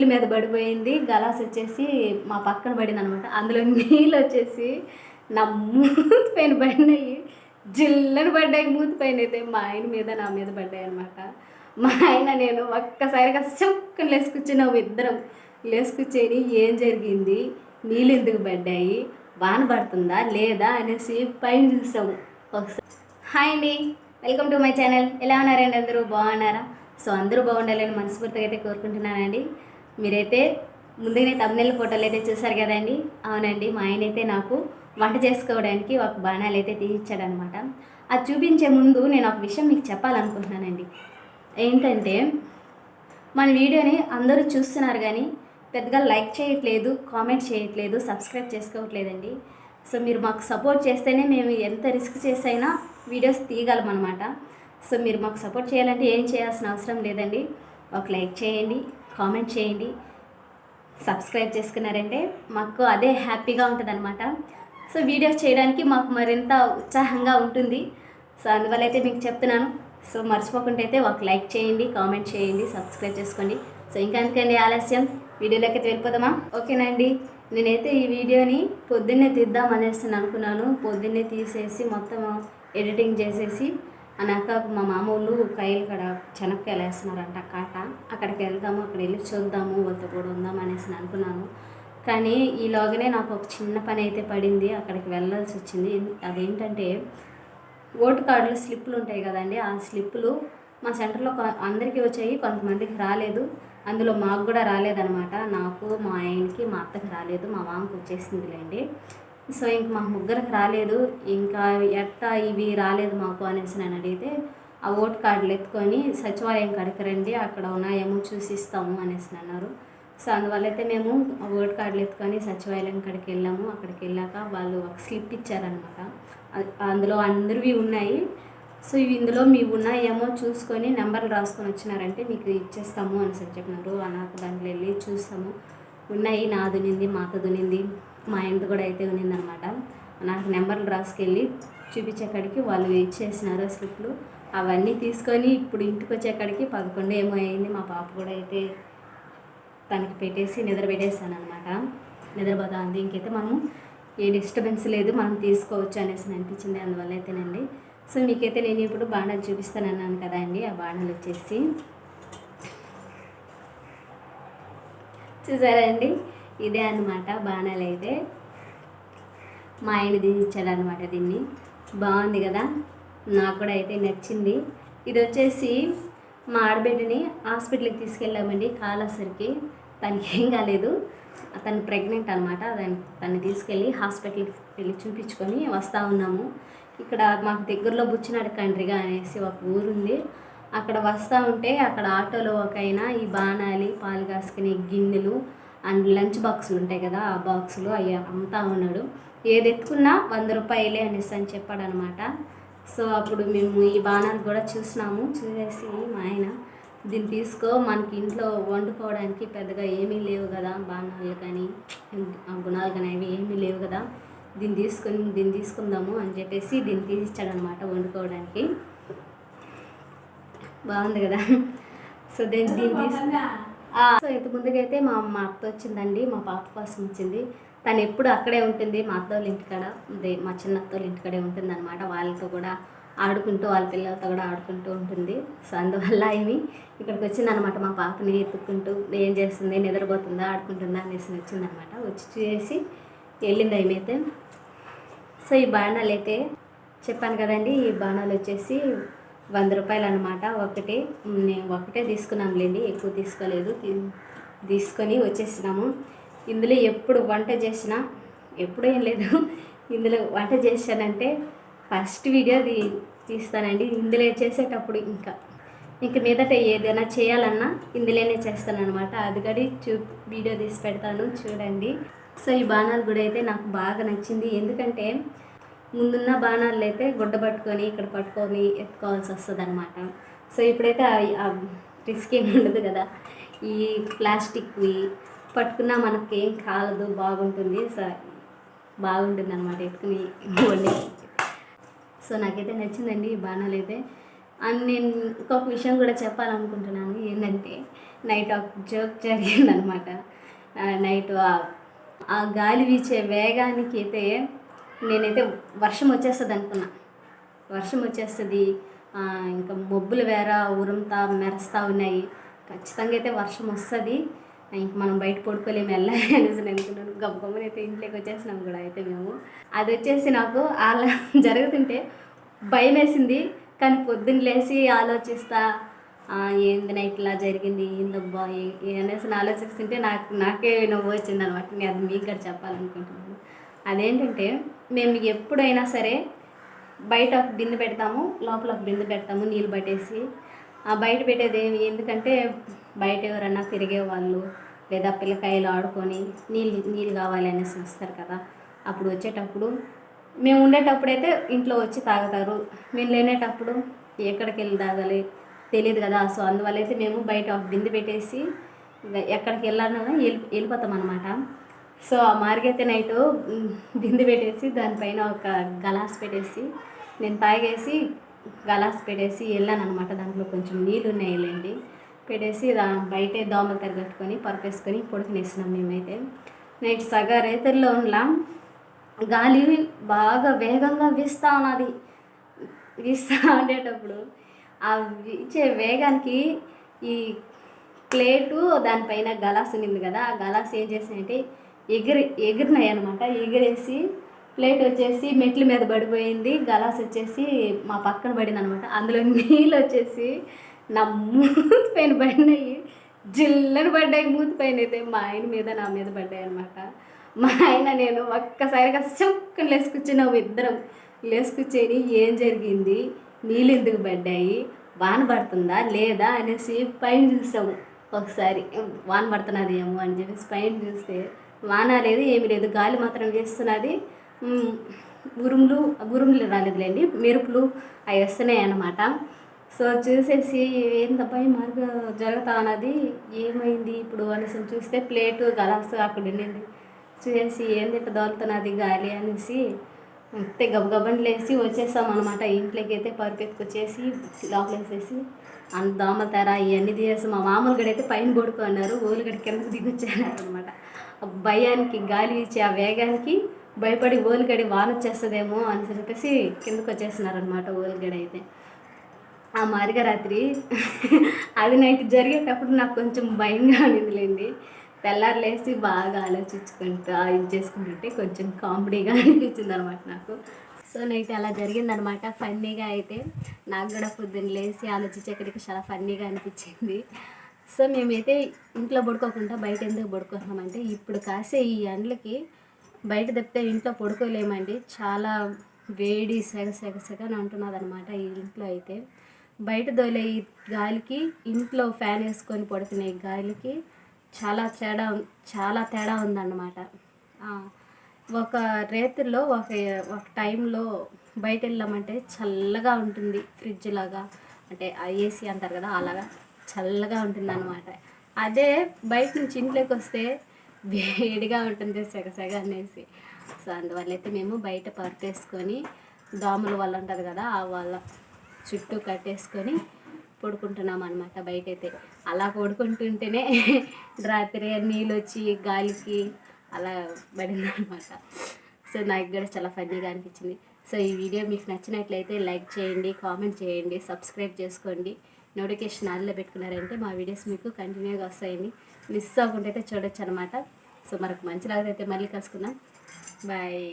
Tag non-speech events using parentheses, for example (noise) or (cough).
నీళ్ళ మీద పడిపోయింది. గలాస్ వచ్చేసి మా పక్కన పడింది అనమాట అందులో నీళ్ళు వచ్చేసి నా మూతి పైన పడినాయి. జిల్లని పడ్డాయి. మూతి పైన అయితే మా ఆయన మీద నా మీద పడ్డాయి అనమాట మా ఆయన నేను ఒక్కసారిగా చక్కని లేసుకొచ్చినాము ఇద్దరం. లేసుకొచ్చేని ఏం జరిగింది? నీళ్ళు ఎందుకు పడ్డాయి? వాన పడుతుందా? లేదా? అనేసి పైన చూసాము ఒకసారి. హాయ్ అండి. Welcome to my channel. ఎలా ఉన్నారండి అందరూ? బాగున్నారా? సో అందరూ బాగుండాలని మనస్ఫూర్తిగా అయితే కోరుకుంటున్నానండి. మీరైతే ముందుగానే తమిళ ఫోటోలు అయితే చూసారు కదండి? అవునండి మా ఆయన అయితే నాకు వంట చేసుకోవడానికి ఒక బాణాలు అయితే తీయించాడనమాట అది చూపించే ముందు నేను ఒక విషయం మీకు చెప్పాలనుకుంటున్నానండి. ఏంటంటే మన వీడియోని అందరూ చూస్తున్నారు కానీ పెద్దగా లైక్ చేయట్లేదు కామెంట్ చేయట్లేదు సబ్స్క్రైబ్ చేసుకోవట్లేదండి. సో మీరు మాకు సపోర్ట్ చేస్తేనే మేము ఎంత రిస్క్ చేసైనా వీడియోస్ తీయగలం అనమాట సో మీరు మాకు సపోర్ట్ చేయాలంటే ఏం చేయాల్సిన అవసరం లేదండి. ఒక లైక్ చేయండి. కామెంట్ చేయండి. సబ్స్క్రైబ్ చేసుకున్నారంటే మాకు అదే హ్యాపీగా ఉంటుంది అనమాట సో వీడియోస్ చేయడానికి మాకు మరింత ఉత్సాహంగా ఉంటుంది. సో అందువల్ల అయితే మీకు చెప్తున్నాను. సో మర్చిపోకుండా అయితే ఒక లైక్ చేయండి కామెంట్ చేయండి సబ్స్క్రైబ్ చేసుకోండి. సో ఇంకా ఎందుకండి ఆలస్యం. వీడియోలోకి అయితే వెళ్ళిపోదామా? ఓకేనండి. నేనైతే ఈ వీడియోని పొద్దున్నే తీద్దాం అనేసి అనుకున్నాను. పొద్దున్నే తీసేసి మొత్తం ఎడిటింగ్ చేసేసి అన్నాక మా మామూలు కాయలు కాడ చెనక్కాయలు వేస్తున్నారంట కాట. అక్కడికి వెళ్దాము అక్కడ వెళ్ళి చూద్దాము వాళ్ళతో కూడా ఉందాం అనేసి అనుకున్నాను. కానీ ఈలోగానే నాకు ఒక చిన్న పని అయితే పడింది. అక్కడికి వెళ్ళాల్సి వచ్చింది. అదేంటంటే ఓటు కార్డులు స్లిప్పులు ఉంటాయి కదండి ఆ స్లిప్పులు మా సెంటర్లో అందరికీ వచ్చాయి. కొంతమందికి రాలేదు. అందులో మాకు కూడా రాలేదనమాట నాకు మా ఆయనకి మా అత్తకి రాలేదు. మా మామకి వచ్చేసిందిలేండి. సో ఇంక మా ముగ్గురికి రాలేదు. ఇంకా ఎట్టా ఇవి రాలేదు మాకు అనేసి నేను అడిగితే ఆ ఓటు కార్డులు ఎత్తుకొని సచివాలయం కాడికి రండి అక్కడ ఉన్నాయేమో చూసి ఇస్తాము అనేసి అన్నారు. సో అందువల్ల అయితే మేము ఓట్ ఓటు కార్డులు ఎత్తుకొని సచివాలయం కాడికి వెళ్ళాము. అక్కడికి వెళ్ళాక వాళ్ళు ఒక స్లిప్ ఇచ్చారనమాట అందులో అందరివి ఉన్నాయి. సో ఇవి ఇందులో మీ ఉన్నాయేమో చూసుకొని నెంబర్లు రాసుకొని వచ్చినారంటే మీకు ఇచ్చేస్తాము అని చెప్పినారు. నాకు దాంట్లో వెళ్ళి చూస్తాము. ఉన్నాయి నాదునింది ఉనింది మాతది మా ఇంటి కూడా అయితే ఉన్నిందనమాట. నాకు నెంబర్లు రాసుకెళ్ళి చూపించేకాడికి వాళ్ళు ఇచ్చేసినారు స్లిప్లు అవన్నీ తీసుకొని ఇప్పుడు ఇంటికి వచ్చేకాడికి పదకొండు ఏమో అయింది. మా పాప కూడా అయితే తనకి పెట్టేసి నిద్ర పెట్టేస్తాను అనమాట నిద్రపోతా ఉంది ఇంకైతే మనం ఏ డిస్టర్బెన్స్ లేదు. మనం తీసుకోవచ్చు అనేసి అనిపించింది. అందువల్ల అయితేనండి. సో మీకైతే నేను ఇప్పుడు బాణాలు చూపిస్తాను అన్నాను కదా అండి. ఆ బాణాలు వచ్చేసి చూసారా అండి? ఇదే అన్నమాట బాణాలు అయితే మా ఆయన తీసిచ్చాడు అనమాట దీన్ని. బాగుంది కదా? నాకు కూడా అయితే నచ్చింది. ఇది వచ్చేసి మా ఆడబిడ్డని హాస్పిటల్కి తీసుకెళ్ళామండి కాలసరికి తనకి ఏం కాలేదు. తను ప్రెగ్నెంట్ అనమాట దాన్ని తను తీసుకెళ్ళి హాస్పిటల్కి వెళ్ళి చూపించుకొని వస్తూ ఉన్నాము. ఇక్కడ మాకు దగ్గరలో బుచ్చినాడు కండ్రిగా అనేసి ఒక ఊరుంది. అక్కడ వస్తూ ఉంటే అక్కడ ఆటోలో ఒక అయినా ఈ బాణాలి పాలు కాసుకునే గిన్నెలు అండ్ లంచ్ బాక్సులు ఉంటాయి కదా ఆ బాక్సులు అవి అమ్ముతా ఉన్నాడు. ఏది ఎత్తుకున్నా వంద రూపాయలే అనేసి అని చెప్పాడు అనమాట సో అప్పుడు మేము ఈ బాణాలు కూడా చూసినాము చూసేసి మా ఆయన దీన్ని తీసుకో మనకి ఇంట్లో వండుకోవడానికి పెద్దగా ఏమీ లేవు కదా బాణాలు కానీ ఆ గుణాలు కానీ అవి ఏమీ లేవు కదా దీన్ని తీసుకొని దీన్ని తీసుకుందాము అని చెప్పేసి దీన్ని తీసిచ్చాడనమాట వండుకోవడానికి. బాగుంది కదా? సో దీన్ని దీన్ని తీసు సో ఇంత ముందుకైతే మా మా అత్త వచ్చిందండి మా పాప కోసం వచ్చింది. తను ఎప్పుడు అక్కడే ఉంటుంది మా అత్త వాళ్ళ ఇంటికాడ అదే మా చిన్న అత్తోళ్ళ ఇంటికాడే ఉంటుంది అనమాట వాళ్ళతో కూడా ఆడుకుంటూ వాళ్ళ పిల్లలతో కూడా ఆడుకుంటూ ఉంటుంది. సో అందువల్ల ఏమి ఇక్కడికి వచ్చిందనమాట మా పాపని ఎత్తుక్కుంటూ ఏం చేస్తుంది? నిద్రపోతుందా? ఆడుకుంటుందా? అనేసి వచ్చిందనమాట వచ్చి చూసి వెళ్ళింది ఏమైతే సో ఈ బాణాలు అయితే చెప్పాను కదండి ఈ బాణాలు వచ్చేసి వంద రూపాయలు అనమాట ఒకటి నేను ఒకటే తీసుకున్నాంలేండి ఎక్కువ తీసుకోలేదు. తీసుకొని వచ్చేసినాము. ఇందులో ఎప్పుడు వంట చేసినా ఎప్పుడు ఏం లేదు. ఇందులో వంట చేశానంటే ఫస్ట్ వీడియో తీ తీస్తానండి. ఇందులో చేసేటప్పుడు ఇంకా ఇంక మీదట ఏదైనా చేయాలన్నా ఇందులోనే చేస్తాను అనమాట అది కూడా చూ వీడియో తీసి పెడతాను. చూడండి. సో ఈ బాణాలు కూడా అయితే నాకు బాగా నచ్చింది. ఎందుకంటే ముందున్న బాణాలు అయితే గుడ్డ పట్టుకొని ఇక్కడ పట్టుకొని ఎత్తుకోవాల్సి వస్తుంది అనమాట సో ఇప్పుడైతే ఆ- రిస్క్ ఏమి ఉండదు కదా. ఈ ప్లాస్టిక్వి పట్టుకున్నా మనకి ఏం కాలదు బాగుంటుంది. సో బాగుంటుంది అనమాట ఎత్తుకుని వండి సో నాకైతే నచ్చిందండి ఈ బాణాలు అయితే అండ్ నేను ఇంకొక విషయం కూడా చెప్పాలనుకుంటున్నాను. ఏంటంటే నైట్ ఒక జోక్ జరిగిందనమాట నైట్ ఆ గాలి వీచే వేగానికి అయితే నేనైతే వర్షం వచ్చేస్తుంది అనుకున్నా. వర్షం వచ్చేస్తుంది ఇంకా మబ్బులు వేర ఉరంతా మెరుస్తూ ఉన్నాయి. ఖచ్చితంగా అయితే వర్షం వస్తుంది. ఇంక మనం బయట పడుకోలేము వెళ్ళాలి (laughs) అనేసి నేను అనుకున్నాను. గబ్బమ్మని అయితే ఇంట్లోకి వచ్చేసినాం కూడా అయితే మేము. అది వచ్చేసి నాకు అలా (laughs) జరుగుతుంటే భయం వేసింది. కానీ పొద్దున్న లేచి ఆలోచిస్తా ఏంది నైట్ ఇలా జరిగింది ఏందబ్బా అనేసి ఆలోచిస్తుంటే నాకు నాకే నవ్వు వచ్చింది అనమాట నేను అది మీకు కూడా చెప్పాలనుకుంటున్నాను. అదేంటంటే మేము ఎప్పుడైనా సరే బయట ఒక బిందె పెడతాము లోపల ఒక బిందె పెడతాము నీళ్ళు పట్టేసి. ఆ బయట పెట్టేది ఏమి? ఎందుకంటే బయట ఎవరన్నా తిరిగే వాళ్ళు లేదా పిల్లకాయలు ఆడుకొని నీళ్ళు నీళ్ళు కావాలి అనేసి వస్తారు కదా. అప్పుడు వచ్చేటప్పుడు మేము ఉండేటప్పుడు అయితే ఇంట్లో వచ్చి తాగుతారు. మేము లేనేటప్పుడు ఎక్కడికి వెళ్ళి తాగాలి? తెలియదు కదా. సో అందువల్ల అయితే మేము బయట ఒక బిందె పెట్టేసి ఎక్కడికి వెళ్ళాలన్నా వెళ్ళి వెళ్ళిపోతాం అనమాట సో ఆ మార్గైతే నైట్ బిందె పెట్టేసి దానిపైన ఒక గలాస్ పెట్టేసి నేను తాగేసి గలాస్ పెట్టేసి వెళ్ళాను అనమాట దాంట్లో కొంచెం నీళ్ళు ఉన్నాయి వెళ్ళండి పెట్టేసి దా బయటే దోమలు తరగట్టుకొని పరుపేసుకొని పడుకునేసినాం మేమైతే. నైట్ సగ రైతుల్లో ఉన్నాం. గాలి బాగా వేగంగా వీస్తూ ఉన్నది. వీస్తా ఉండేటప్పుడు ఆ వీచే వేగానికి ఈ ప్లేటు దానిపైన గలాస్ ఉన్నింది కదా. ఆ గలాస్ ఏం చేసాయంటే ఎగిరి ఎగిరినాయి అనమాట ఎగిరేసి ప్లేట్ వచ్చేసి మెట్ల మీద పడిపోయింది. గలాస్ వచ్చేసి మా పక్కన పడింది అనమాట అందులో నీళ్ళు వచ్చేసి నా మూతి పైన పడినాయి. జిల్లని పడ్డాయి. మూతి పైన అయితే మా ఆయన మీద నా మీద పడ్డాయి అనమాట మా ఆయన నేను ఒక్కసారిగా చక్కని లేసుకొచ్చినాము ఇద్దరం లేసుకొచ్చేని ఏం జరిగింది? నీళ్ళు ఎందుకు పడ్డాయి? వాన పడుతుందా? లేదా? అనేసి పైన చూసాము. ఒకసారి వాన పడుతున్నది ఏమో అని చెప్పేసి పైన చూస్తే వాన లేదు ఏమి లేదు. గాలి మాత్రం వేస్తున్నది. ఉరుములు ఉరుములు రాలేదులేండి. మెరుపులు అవి వస్తున్నాయి అన్నమాట. సో చూసేసి ఏందబ్బా ఈ మార్గ జరుగుతా అన్నది ఏమైంది ఇప్పుడు అనేసి చూస్తే ప్లేటు గలాసు అక్కడ ఉండింది చూసేసి ఏంది ఇట్లా దోలుతున్నది గాలి అనేసి. అంతే గబగబని లేసి వచ్చేసాం అనమాట ఇంట్లోకి అయితే పరిపెత్తుకొచ్చేసి లోపల వేసేసి అంత దోమల తెర ఇవన్నీ తీసేసి మా మామూలు గడి అయితే పైన పడుకున్నారు. ఓలుగడి కిందకు దిగొచ్చారు అనమాట భయానికి గాలి ఇచ్చే ఆ వేగానికి భయపడి ఓలిగడి వాన వచ్చేస్తుందేమో అని చెప్పేసి కిందకు వచ్చేసినారనమాట ఓలిగడి అయితే. ఆ మార్గ రాత్రి అది నైట్ జరిగేటప్పుడు నాకు కొంచెం భయంగా అనిందిలేండి. తెల్లారు లేచి బాగా ఆలోచించుకుంటూ ఇది చేసుకుంటుంటే కొంచెం కామెడీగా అనిపించింది అనమాట నాకు. సో నైట్ అలా జరిగిందనమాట ఫన్నీగా అయితే నాకు కూడా పొద్దున్న లేచి ఆలోచించేక్కడికి చాలా ఫన్నీగా అనిపించింది. సో మేమైతే ఇంట్లో పడుకోకుండా బయట ఎందుకు పడుకుంటున్నామంటే ఇప్పుడు కాసే ఈ ఎండలకి బయట తప్పితే ఇంట్లో పడుకోలేమండి. చాలా వేడి సెగ సెగ సెగని అంటున్నది అనమాట ఈ ఇంట్లో అయితే. బయట దోలే ఈ గాలికి ఇంట్లో ఫ్యాన్ వేసుకొని పడుకునే గాలికి చాలా తేడా చాలా తేడా ఉందన్నమాట. ఒక రేతుల్లో ఒక ఒక టైంలో బయట వెళ్ళామంటే చల్లగా ఉంటుంది ఫ్రిడ్జ్ లాగా. అంటే ఆ ఏసీ అంటారు కదా అలాగా. చల్లగా ఉంటుంది అనమాట అదే బయట నుంచి ఇంట్లోకి వస్తే వేడిగా ఉంటుంది సెగ అనేసి. సో అందువల్ల అయితే మేము బయట పరుపేసుకొని దోమల వల్ల ఉంటుంది కదా ఆ వల్ల చుట్టూ కట్టేసుకొని పడుకుంటున్నాం అనమాట బయటైతే. అలా పడుకుంటుంటేనే రాత్రి నీళ్ళు వచ్చి గాలికి అలా పడింది అనమాట సో నాకు కూడా చాలా ఫన్నీగా అనిపించింది. సో ఈ వీడియో మీకు నచ్చినట్లయితే లైక్ చేయండి కామెంట్ చేయండి సబ్స్క్రైబ్ చేసుకోండి. నోటిఫికేషన్ ఆన్లో పెట్టుకున్నారంటే మా వీడియోస్ మీకు కంటిన్యూగా వస్తాయండి మిస్ అవ్వకుండా అయితే చూడొచ్చు అనమాట సో మనకు మంచిలాగా అయితే మళ్ళీ కలుసుకుందాం. బాయ్